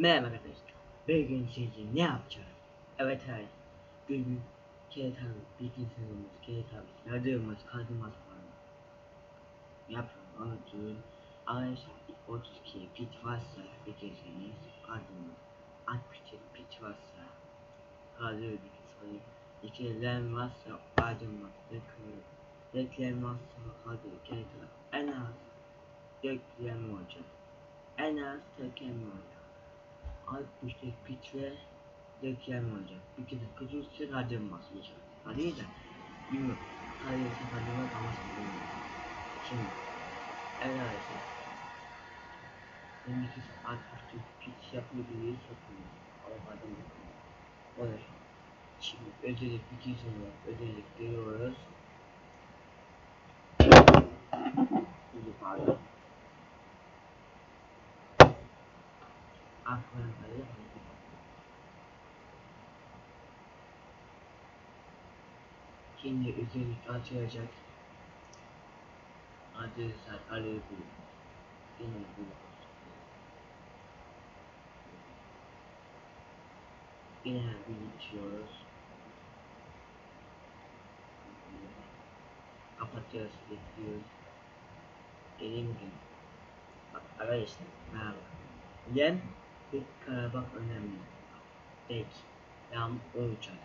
Merhaba arkadaşlar. Bugün sizce ne yapacağız? Evet hayır. Bugün keretan, bilgisayarımız, keretamız, radyomuz, kaldırmaz falan. Yapıyorum, anlatıyorum. Arkadaşlar 32 pit varsa bilgisayarınız, kaldırmaz. 61 pit varsa radyo bilgisayarı. İki RAM varsa kaldırmaz, reklam. Reklam varsa radyo, keretan. En az reklam olacak. En az reklam olacak. 64 pit ve reklam olacak. Bir kere kızılsa radyom basmayacak. Hadi de bilmiyorum. Sadece radyom var ama bilmiyorum. Şimdi evet arkadaşlar. Benim ikisi 64 pit yapıyor bir yeri sokuyor. Ama radyom yapıyor. O da şu. Şimdi özellik kez var. Özellik geliyoruz. Şimdi pardon. Aklımda Şimdi özellik açılacak. Adresler arayı. Yine bul. Yine birleşiyoruz. Kapatıyoruz, bekliyoruz. Dediğim gibi. Bak arkadaşlar, merhaba. Lem bir karabak önemli. Peki, RAM olacak.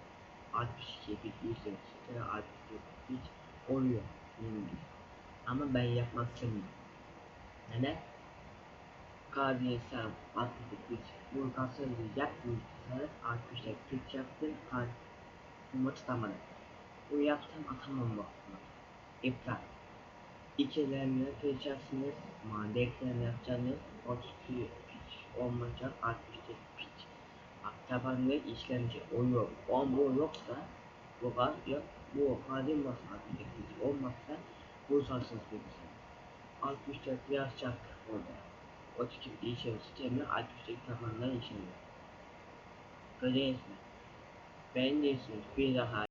62 bit, 128 ve 64 bit oluyor. Gibi. Ama ben yapmak istemiyorum. Neden? KDSM 64 bit. Bu kasayı yap bilgisayarı 64 bit yaptım. Kalbimi tutamadım. Bu yaptım atamam bu. İptal. İki RAM'le geçersiniz. Ama deklarını yapacağınız 32 olmayacak 64 bit. Bak tabanlı işlemci oluyor. O bu yoksa bu var yok. Bu hadim bas 64 bit olmazsa bu sarsız bilgisayar. 64 yazacak orada. 32 bit işlem sistemi 64 tabandan işlemiyor. Görüyorsunuz. Ben de bir daha